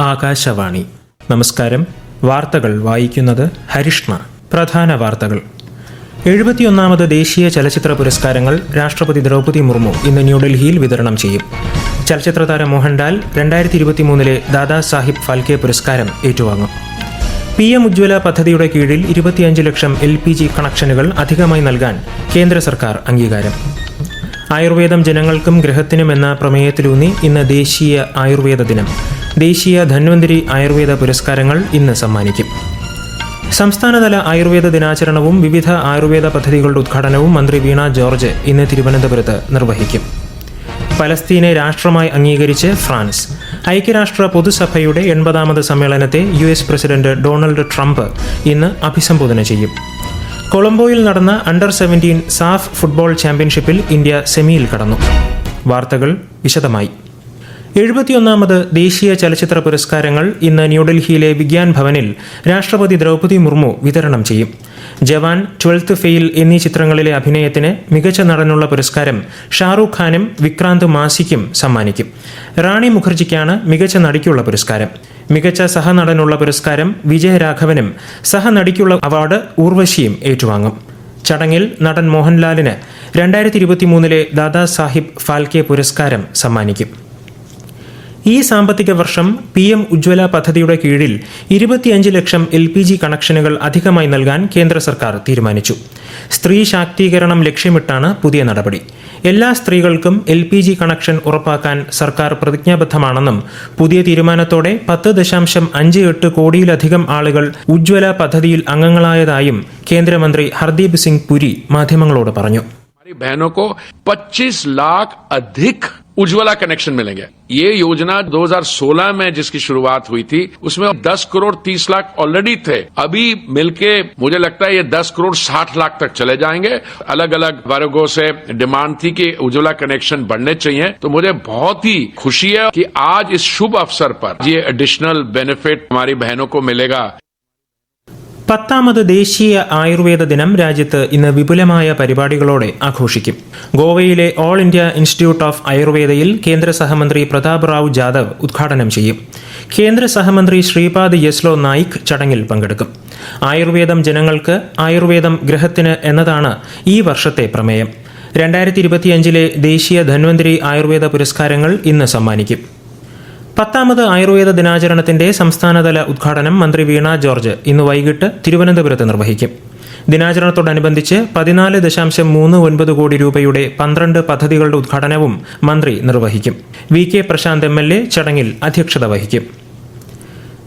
ആകാശവാണി. നമസ്കാരം. വാർത്തകൾ വായിക്കുന്നത് ഹരിഷ്ണ. പ്രധാന വാർത്തകൾ. എഴുപത്തിയൊന്നാമത് ദേശീയ ചലച്ചിത്ര പുരസ്കാരങ്ങൾ രാഷ്ട്രപതി ദ്രൗപദി മുർമു ഇന്ന് ന്യൂഡൽഹിയിൽ വിതരണം ചെയ്യും. ചലച്ചിത്ര താരം മോഹൻലാൽ രണ്ടായിരത്തി ഇരുപത്തിമൂന്നിലെ ദാദാ സാഹിബ് ഫാൽക്കെ പുരസ്കാരം ഏറ്റുവാങ്ങും. പി എം ഉജ്ജ്വല പദ്ധതിയുടെ കീഴിൽ ഇരുപത്തിയഞ്ച് ലക്ഷം എൽ പി ജി കണക്ഷനുകൾ അധികമായി നൽകാൻ കേന്ദ്ര സർക്കാർ അംഗീകാരം. ആയുർവേദം ജനങ്ങൾക്കും ഗ്രഹത്തിനും എന്ന പ്രമേയത്തിലൂന്നി ഇന്ന് ദേശീയ ആയുർവേദ ദിനം. ദേശീയ ധന്വന്തിരി ആയുർവേദ പുരസ്കാരങ്ങൾ ഇന്ന് സമ്മാനിക്കും. സംസ്ഥാനതല ആയുർവേദ ദിനാചരണവും വിവിധ ആയുർവേദ പദ്ധതികളുടെ ഉദ്ഘാടനവും മന്ത്രി വീണ ജോർജ് ഇന്ന് തിരുവനന്തപുരത്ത് നിർവഹിക്കും. പലസ്തീനെ രാഷ്ട്രമായി അംഗീകരിച്ച് ഫ്രാൻസ്. ഐക്യരാഷ്ട്ര പൊതുസഭയുടെ എൺപതാമത് സമ്മേളനത്തെ U S president Donald Trump ഇന്ന് അഭിസംബോധന ചെയ്യും. കൊളംബോയിൽ നടന്ന അണ്ടർ സെവന്റീൻ സാഫ് ഫുട്ബോൾ ചാമ്പ്യൻഷിപ്പിൽ ഇന്ത്യ സെമിയിൽ കടന്നു. വാർത്തകൾ വിശദമായി. എഴുപത്തിയൊന്നാമത് ദേശീയ ചലച്ചിത്ര പുരസ്കാരങ്ങൾ ഇന്ന് ന്യൂഡൽഹിയിലെ വിഗ്യാൻ ഭവനിൽ രാഷ്ട്രപതി ദ്രൗപദി മുർമു വിതരണം ചെയ്യും. ജവാൻ ട്വൽത്ത് ഫെയിൽ എന്നീ ചിത്രങ്ങളിലെ അഭിനയത്തിന് മികച്ച നടനുള്ള പുരസ്കാരം ഷാറൂഖ് ഖാനും വിക്രാന്ത് മാസിക്കും സമ്മാനിക്കും. റാണി മുഖർജിക്കാണ് മികച്ച നടിക്കുള്ള പുരസ്കാരം. മികച്ച സഹനടനുള്ള പുരസ്കാരം വിജയരാഘവനും സഹനടിക്കുള്ള അവാർഡ് ഊർവശിയും ഏറ്റുവാങ്ങും. ചടങ്ങിൽ നടൻ മോഹൻലാലിന് രണ്ടായിരത്തി ഇരുപത്തിമൂന്നിലെ ദാദാ സാഹിബ് ഫാൽക്കെ പുരസ്കാരം സമ്മാനിക്കും. ഈ സാമ്പത്തിക വർഷം പി എം ഉജ്ജ്വല പദ്ധതിയുടെ കീഴിൽ ഇരുപത്തിയഞ്ച് ലക്ഷം എൽ പി ജി കണക്ഷനുകൾ അധികമായി നൽകാൻ കേന്ദ്ര സർക്കാർ തീരുമാനിച്ചു. സ്ത്രീ ശാക്തീകരണം ലക്ഷ്യമിട്ടാണ് പുതിയ നടപടി. എല്ലാ സ്ത്രീകൾക്കും എൽ പി ജി കണക്ഷൻ ഉറപ്പാക്കാൻ സർക്കാർ പ്രതിജ്ഞാബദ്ധമാണെന്നും പുതിയ തീരുമാനത്തോടെ പത്ത് ദശാംശം അഞ്ച് എട്ട് കോടിയിലധികം ആളുകൾ ഉജ്ജ്വല പദ്ധതിയിൽ അംഗങ്ങളായതായും കേന്ദ്രമന്ത്രി ഹർദീപ് സിംഗ് പുരി മാധ്യമങ്ങളോട് പറഞ്ഞു. बहनों को 25 लाख अधिक उज्ज्वला कनेक्शन मिलेंगे। ये योजना 2016 में जिसकी शुरुआत हुई थी, उसमें 10 करोड़ 30 लाख ऑलरेडी थे। अभी मिलके मुझे लगता है ये 10 करोड़ 60 लाख तक चले जाएँगे। अलग अलग वर्गों से डिमांड थी कि उज्ज्वला कनेक्शन बढ़ने चाहिए। तो मुझे बहुत ही खुशी है कि आज इस शुभ अवसर पर ये एडिशनल बेनिफिट हमारी बहनों को मिलेगा। പത്താമത് ദേശീയ ആയുർവേദ ദിനം രാജ്യത്ത് ഇന്ന് വിപുലമായ പരിപാടികളോടെ ആഘോഷിക്കും. ഗോവയിലെ ഓൾ ഇന്ത്യ ഇൻസ്റ്റിറ്റ്യൂട്ട് ഓഫ് ആയുർവേദയിൽ കേന്ദ്ര സഹമന്ത്രി പ്രതാപ് റാവു ജാദവ് ഉദ്ഘാടനം ചെയ്യും. കേന്ദ്ര സഹമന്ത്രി ശ്രീപാദ് യെസ്ലോ നായിക് ചടങ്ങിൽ പങ്കെടുക്കും. ആയുർവേദം ജനങ്ങൾക്ക് ആയുർവേദം ഗ്രഹത്തിന് എന്നതാണ് ഈ വർഷത്തെ പ്രമേയം. രണ്ടായിരത്തി ഇരുപത്തിയഞ്ചിലെ ദേശീയ ധന്വന്തരി ആയുർവേദ പുരസ്കാരങ്ങൾ ഇന്ന് സമ്മാനിക്കും. പത്താമത് ആയുർവേദ ദിനാചരണത്തിന്റെ സംസ്ഥാനതല ഉദ്ഘാടനം മന്ത്രി വീണ ജോർജ് ഇന്ന് വൈകിട്ട് തിരുവനന്തപുരത്ത് നിർവഹിക്കും. ദിനാചരണത്തോടനുബന്ധിച്ച് പതിനാല് ദശാംശം മൂന്ന് ഒൻപത് കോടി രൂപയുടെ പന്ത്രണ്ട് പദ്ധതികളുടെ ഉദ്ഘാടനവും മന്ത്രി നിർവഹിക്കും. V K Prashanth M L A ചടങ്ങിൽ അധ്യക്ഷത വഹിക്കും.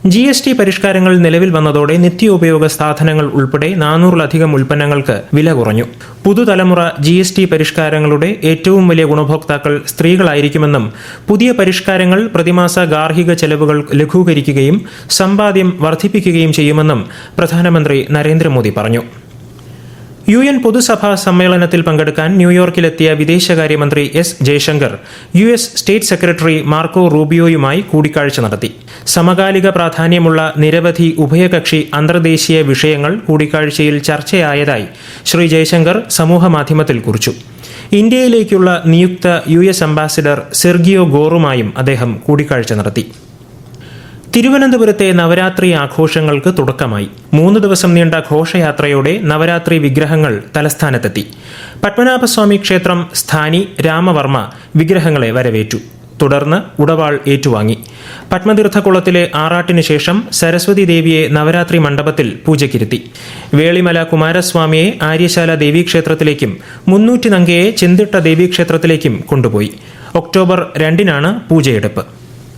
ജി എസ് ടി പരിഷ്കാരങ്ങൾ നിലവിൽ വന്നതോടെ നിത്യോപയോഗ സാധനങ്ങൾ ഉൾപ്പെടെ നാനൂറിലധികം ഉൽപ്പന്നങ്ങൾക്ക് വില കുറഞ്ഞു. പുതുതലമുറ ജി എസ് ടി പരിഷ്കാരങ്ങളുടെ ഏറ്റവും വലിയ ഗുണഭോക്താക്കൾ സ്ത്രീകളായിരിക്കുമെന്നും പുതിയ പരിഷ്കാരങ്ങൾ പ്രതിമാസ ഗാർഹിക ചെലവുകൾ ലഘൂകരിക്കുകയും സമ്പാദ്യം വർദ്ധിപ്പിക്കുകയും ചെയ്യുമെന്നും പ്രധാനമന്ത്രി നരേന്ദ്രമോദി പറഞ്ഞു. യു എൻ പൊതുസഭാ സമ്മേളനത്തിൽ പങ്കെടുക്കാൻ ന്യൂയോർക്കിലെത്തിയ വിദേശകാര്യമന്ത്രി S Jaishankar U S state secretary Marco റൂബിയോയുമായി കൂടിക്കാഴ്ച നടത്തി. സമകാലിക പ്രാധാന്യമുള്ള നിരവധി ഉഭയകക്ഷി അന്തർദേശീയ വിഷയങ്ങൾ കൂടിക്കാഴ്ചയിൽ ചർച്ചയായതായി ശ്രീ ജയശങ്കർ സമൂഹമാധ്യമത്തിൽ കുറിച്ചു. ഇന്ത്യയിലേക്കുള്ള നിയുക്ത യു എസ് അംബാസിഡർ സെർഗിയോ ഗോറുമായും അദ്ദേഹം കൂടിക്കാഴ്ച നടത്തി. തിരുവനന്തപുരത്തെ നവരാത്രി ആഘോഷങ്ങൾക്ക് തുടക്കമായി. മൂന്ന് ദിവസം നീണ്ട ഘോഷയാത്രയോടെ നവരാത്രി വിഗ്രഹങ്ങൾ തലസ്ഥാനത്തെത്തി. പത്മനാഭസ്വാമി ക്ഷേത്രം സ്ഥാനി രാമവർമ്മ വിഗ്രഹങ്ങളെ വരവേറ്റു. തുടർന്ന് ഉടവാൾ ഏറ്റുവാങ്ങി. പത്മതീർത്ഥക്കുളത്തിലെ ആറാട്ടിനു ശേഷം സരസ്വതി ദേവിയെ നവരാത്രി മണ്ഡപത്തിൽ പൂജയ്ക്കിരുത്തി. വേളിമല കുമാരസ്വാമിയെ ആര്യശാല ദേവീക്ഷേത്രത്തിലേക്കും മുന്നൂറ്റി നങ്കയെ ചെന്തിട്ട ദേവീക്ഷേത്രത്തിലേക്കും കൊണ്ടുപോയി. ഒക്ടോബർ രണ്ടിനാണ് പൂജയെടുപ്പ്.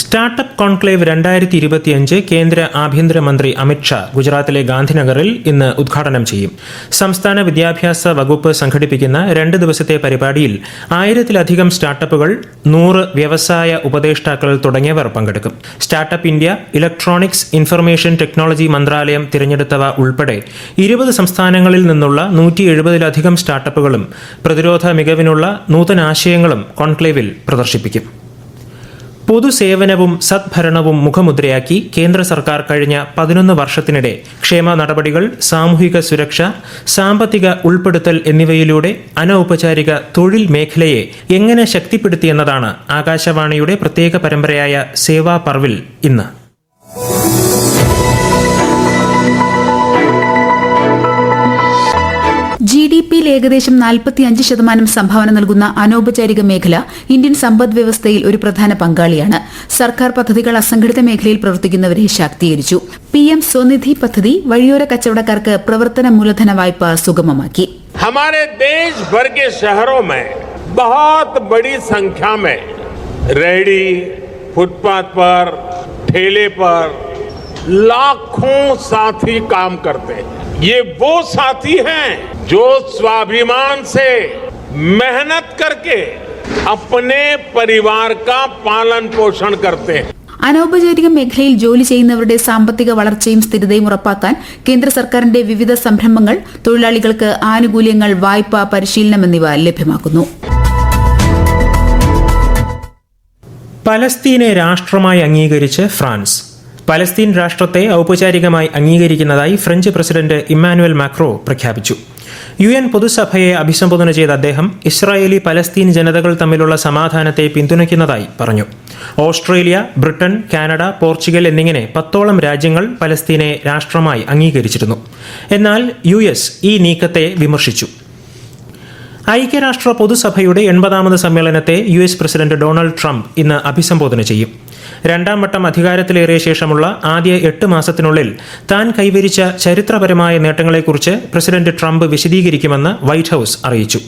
സ്റ്റാർട്ടപ്പ് കോൺക്ലേവ് രണ്ടായിരത്തി ഇരുപത്തിയഞ്ച് കേന്ദ്ര ആഭ്യന്തരമന്ത്രി അമിത്ഷാ ഗുജറാത്തിലെ ഗാന്ധിനഗറിൽ ഇന്ന് ഉദ്ഘാടനം ചെയ്യും. സംസ്ഥാന വിദ്യാഭ്യാസ വകുപ്പ് സംഘടിപ്പിക്കുന്ന രണ്ട് ദിവസത്തെ പരിപാടിയിൽ ആയിരത്തിലധികം സ്റ്റാർട്ടപ്പുകൾ നൂറ് വ്യവസായ ഉപദേഷ്ടാക്കൾ തുടങ്ങിയവർ പങ്കെടുക്കും. Startup India electronics information technology മന്ത്രാലയം തിരഞ്ഞെടുത്തവ ഉൾപ്പെടെ ഇരുപത് സംസ്ഥാനങ്ങളിൽ നിന്നുള്ള നൂറ്റി എഴുപതിലധികം സ്റ്റാർട്ടപ്പുകളും പ്രതിരോധ മികവിനുള്ള നൂതനാശയങ്ങളും കോൺക്ലേവിൽ പ്രദർശിപ്പിക്കും. പൊതുസേവനവും സദ്ഭരണവും മുഖമുദ്രയാക്കി കേന്ദ്ര സർക്കാർ കഴിഞ്ഞ പതിനൊന്ന് വർഷത്തിനിടെ ക്ഷേമ നടപടികൾ സാമൂഹിക സുരക്ഷ സാമ്പത്തിക ഉൾപ്പെടുത്തൽ എന്നിവയിലൂടെ അനൗപചാരിക തൊഴിൽ മേഖലയെ എങ്ങനെ ശക്തിപ്പെടുത്തിയെന്നതാണ് ആകാശവാണിയുടെ പ്രത്യേക പരമ്പരയായ സേവാ പർവിൽ ഇന്ന്. ഡി പിയിൽ ഏകദേശം 45% ശതമാനം സംഭാവന നൽകുന്ന അനൌപചാരിക മേഖല ഇന്ത്യൻ സമ്പദ് വ്യവസ്ഥയിൽ ഒരു പ്രധാന പങ്കാളിയാണ് സർക്കാർ പദ്ധതികൾ അസംഘടിത മേഖലയിൽ പ്രവർത്തിക്കുന്നവരെ ശാക്തീകരിച്ചു പി എം സ്വനിധി പദ്ധതി വഴിയോര കച്ചവടക്കാർക്ക് പ്രവർത്തന മൂലധന വായ്പ സുഗമമാക്കി हमारे देश भर के शहरों में बहुत बड़ी संख्या में रेहड़ी फुटपाथ पर ठेले पर लाखों साथी काम करते हैं ये वो साथी हैं जो स्वाभिमान से मेहनत करके अपने परिवार का पालन पोषण करते हैं അനൌപചാരിക മേഖലയിൽ ജോലി ചെയ്യുന്നവരുടെ സാമ്പത്തിക വളർച്ചയും സ്ഥിരതയും ഉറപ്പാക്കാൻ കേന്ദ്ര സർക്കാരിന്റെ വിവിധ സംരംഭങ്ങൾ തൊഴിലാളികൾക്ക് ആനുകൂല്യങ്ങൾ വായ്പ പരിശീലനം എന്നിവ ലഭ്യമാക്കുന്നു പലസ്തീനെ രാഷ്ട്രമായി അംഗീകരിച്ച് ഫ്രാൻസ് പലസ്തീൻ രാഷ്ട്രത്തെ ഔപചാരികമായി അംഗീകരിക്കുന്നതായി ഫ്രഞ്ച് പ്രസിഡന്റ് ഇമ്മാനുവൽ മാക്രോ പ്രഖ്യാപിച്ചു യു എൻ പൊതുസഭയെ അഭിസംബോധന ചെയ്ത അദ്ദേഹം ഇസ്രായേലി പലസ്തീൻ ജനതകൾ തമ്മിലുള്ള സമാധാനത്തെ പിന്തുണയ്ക്കുന്നതായി പറഞ്ഞു. ഓസ്ട്രേലിയ ബ്രിട്ടൻ കാനഡ പോർച്ചുഗൽ എന്നിങ്ങനെ പത്തോളം രാജ്യങ്ങൾ പലസ്തീനെ രാഷ്ട്രമായി അംഗീകരിച്ചിരുന്നു. എന്നാൽ യു ഈ നീക്കത്തെ വിമർശിച്ചു. ഐക്യരാഷ്ട്ര പൊതുസഭയുടെ എൺപതാമത് സമ്മേളനത്തെ U S president Donald Trump ഇന്ന് അഭിസംബോധന ചെയ്യും. രണ്ടാം വട്ടം അധികാരത്തിലേറിയ ശേഷമുള്ള ആദ്യ എട്ട് മാസത്തിനുള്ളിൽ താൻ കൈവരിച്ച ചരിത്രപരമായ നേട്ടങ്ങളെക്കുറിച്ച് പ്രസിഡന്റ് ട്രംപ് വിശദീകരിക്കുമെന്ന് വൈറ്റ് ഹൌസ് അറിയിച്ചു.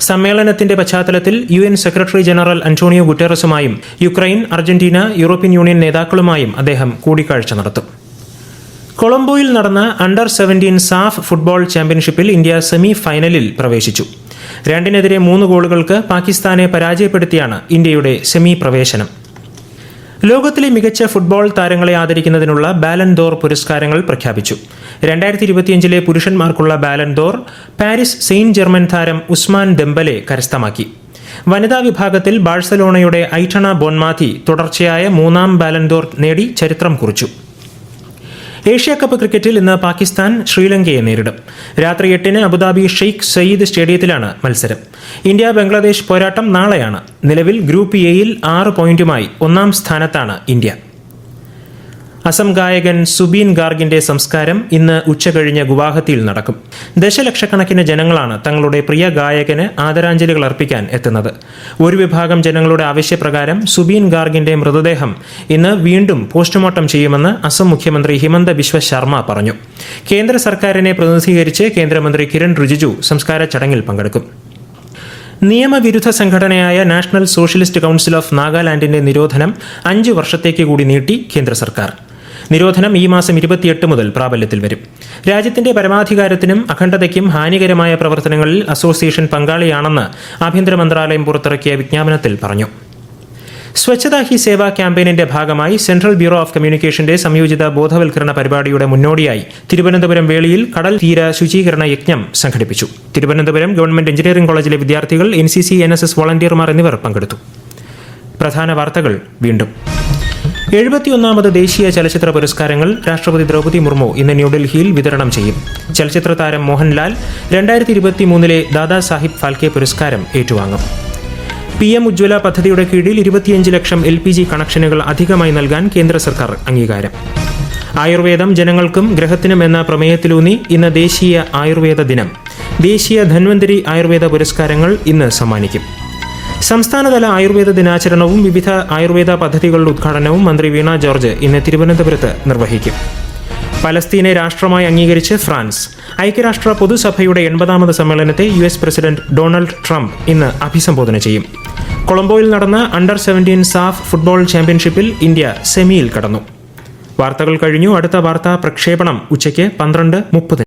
സമ്മേളനത്തിന്റെ പശ്ചാത്തലത്തിൽ U N secretary general Antonio ഗുട്ടേറസുമായും Ukraine Argentina European Union നേതാക്കളുമായും അദ്ദേഹം കൂടിക്കാഴ്ച നടത്തും. കൊളംബോയിൽ നടന്ന അണ്ടർ സെവന്റീൻ സാഫ് ഫുട്ബോൾ ചാമ്പ്യൻഷിപ്പിൽ ഇന്ത്യ സെമി ഫൈനലിൽ പ്രവേശിച്ചു. രണ്ടിനെതിരെ മൂന്ന് ഗോളുകൾക്ക് പാകിസ്ഥാനെ പരാജയപ്പെടുത്തിയാണ് ഇന്ത്യയുടെ സെമി പ്രവേശനം ലോകത്തിലെ മികച്ച ഫുട്ബോൾ താരങ്ങളെ ആദരിക്കുന്നതിനുള്ള ബാലൻ ദോർ പുരസ്കാരങ്ങൾ പ്രഖ്യാപിച്ചു. രണ്ടായിരത്തി ഇരുപത്തിയഞ്ചിലെ പുരുഷന്മാർക്കുള്ള Ballon d'Or Paris Saint German താരം ഉസ്മാൻ ഡെംബലെ കരസ്ഥമാക്കി. വനിതാ വിഭാഗത്തിൽ ബാഴ്സലോണയുടെ ഐറ്റണ ബോൺമാതി തുടർച്ചയായ മൂന്നാം ബാലൻ ദോർ നേടി ചരിത്രം കുറിച്ചു. ഏഷ്യ കപ്പ് ക്രിക്കറ്റിൽ ഇന്ന് പാകിസ്ഥാൻ ശ്രീലങ്കയെ നേരിടും. രാത്രി എട്ടിന് അബുദാബി ഷെയ്ഖ് സയ്യിദ് സ്റ്റേഡിയത്തിലാണ് മത്സരം. ഇന്ത്യ ബംഗ്ലാദേശ് പോരാട്ടം നാളെയാണ്. നിലവിൽ ഗ്രൂപ്പ് എയിൽ ആറ് പോയിന്റുമായി ഒന്നാം സ്ഥാനത്താണ് ഇന്ത്യ. അസം ഗായകൻ സുബീൻ ഗാർഗിന്റെ സംസ്കാരം ഇന്ന് ഉച്ചകഴിഞ്ഞ് ഗുവാഹത്തിയിൽ നടക്കും. ദശലക്ഷക്കണക്കിന് ജനങ്ങളാണ് തങ്ങളുടെ പ്രിയ ഗായകന് ആദരാഞ്ജലികൾ അർപ്പിക്കാൻ എത്തുന്നത്. ഒരു വിഭാഗം ജനങ്ങളുടെ ആവശ്യപ്രകാരം സുബീൻ ഗാർഗിന്റെ മൃതദേഹം ഇന്ന് വീണ്ടും പോസ്റ്റ്മോർട്ടം ചെയ്യുമെന്ന് അസം മുഖ്യമന്ത്രി ഹിമന്ത ബിശ്വ ശർമ്മ പറഞ്ഞു. കേന്ദ്ര സർക്കാരിനെ പ്രതിനിധീകരിച്ച് കേന്ദ്രമന്ത്രി കിരൺ റിജിജു സംസ്കാര ചടങ്ങിൽ പങ്കെടുക്കും. നിയമവിരുദ്ധ സംഘടനയായ നാഷണൽ സോഷ്യലിസ്റ്റ് കൗൺസിൽ ഓഫ് നാഗാലാൻഡിന്റെ നിരോധനം അഞ്ച് വർഷത്തേക്ക് കൂടി നീട്ടി കേന്ദ്ര സർക്കാർ. നിരോധനം ഈ മാസം ഇരുപത്തിയെട്ട് മുതൽ പ്രാബല്യത്തിൽ വരും. രാജ്യത്തിന്റെ പരമാധികാരത്തിനും അഖണ്ഡതയ്ക്കും ഹാനികരമായ പ്രവർത്തനങ്ങളിൽ അസോസിയേഷൻ പങ്കാളിയാണെന്ന് ആഭ്യന്തര മന്ത്രാലയം പുറത്തിറക്കിയ വിജ്ഞാപനത്തിൽ പറഞ്ഞു. സ്വച്ഛതാ ഹി സേവ ക്യാമ്പയിനിന്റെ ഭാഗമായി സെൻട്രൽ ബ്യൂറോ ഓഫ് കമ്മ്യൂണിക്കേഷന്റെ സംയോജിത ബോധവൽക്കരണ പരിപാടിയുടെ മുന്നോടിയായി തിരുവനന്തപുരം വേളിയിൽ കടൽ തീര ശുചീകരണ യജ്ഞം സംഘടിപ്പിച്ചു. തിരുവനന്തപുരം ഗവൺമെന്റ് എഞ്ചിനീയറിംഗ് കോളേജിലെ വിദ്യാർത്ഥികൾ N C C N S S വോളണ്ടിയർമാർ എന്നിവർ പങ്കെടുത്തു. പ്രധാന വാർത്തകൾ വീണ്ടും. എഴുപത്തിയൊന്നാമത് ദേശീയ ചലച്ചിത്ര പുരസ്കാരങ്ങൾ രാഷ്ട്രപതി ദ്രൗപദി മുർമു ഇന്ന് ന്യൂഡൽഹിയിൽ വിതരണം ചെയ്യും. ചലച്ചിത്ര താരം മോഹൻലാൽ രണ്ടായിരത്തി ഇരുപത്തി മൂന്നിലെ ദാദാ സാഹിബ് ഫാൽക്കെ പുരസ്കാരം ഏറ്റുവാങ്ങും. പി എം ഉജ്ജ്വല പദ്ധതിയുടെ കീഴിൽ ഇരുപത്തിയഞ്ച് ലക്ഷം എൽ പി ജി കണക്ഷനുകൾ അധികമായി നൽകാൻ കേന്ദ്ര സർക്കാർ അംഗീകാരം. ആയുർവേദം ജനങ്ങൾക്കും ഗ്രഹത്തിനും എന്ന പ്രമേയത്തിലൂന്നി ഇന്ന് ദേശീയ ആയുർവേദ ദിനം. ദേശീയ ധന്വന്തരി ആയുർവേദ പുരസ്കാരങ്ങൾ ഇന്ന് സമ്മാനിക്കും. സംസ്ഥാനതല ആയുർവേദ ദിനാചരണവും വിവിധ ആയുർവേദ പദ്ധതികളുടെ ഉദ്ഘാടനവും മന്ത്രി വീണ ജോർജ് ഇന്ന് തിരുവനന്തപുരത്ത് നിർവഹിക്കും. പലസ്തീനെ രാഷ്ട്രമായി അംഗീകരിച്ച് ഫ്രാൻസ്. ഐക്യരാഷ്ട്ര പൊതുസഭയുടെ എൺപതാമത് സമ്മേളനത്തെ U S president Donald Trump ഇന്ന് അഭിസംബോധന ചെയ്യും. കൊളംബോയിൽ നടന്ന അണ്ടർ സെവന്റീൻ സാഫ് ഫുട്ബോൾ ചാമ്പ്യൻഷിപ്പിൽ ഇന്ത്യ സെമിയിൽ കടന്നു. വാർത്തകൾ കഴിഞ്ഞു. അടുത്ത വാർത്താ പ്രക്ഷേപണം ഉച്ചയ്ക്ക് പന്ത്രണ്ട് മുപ്പത്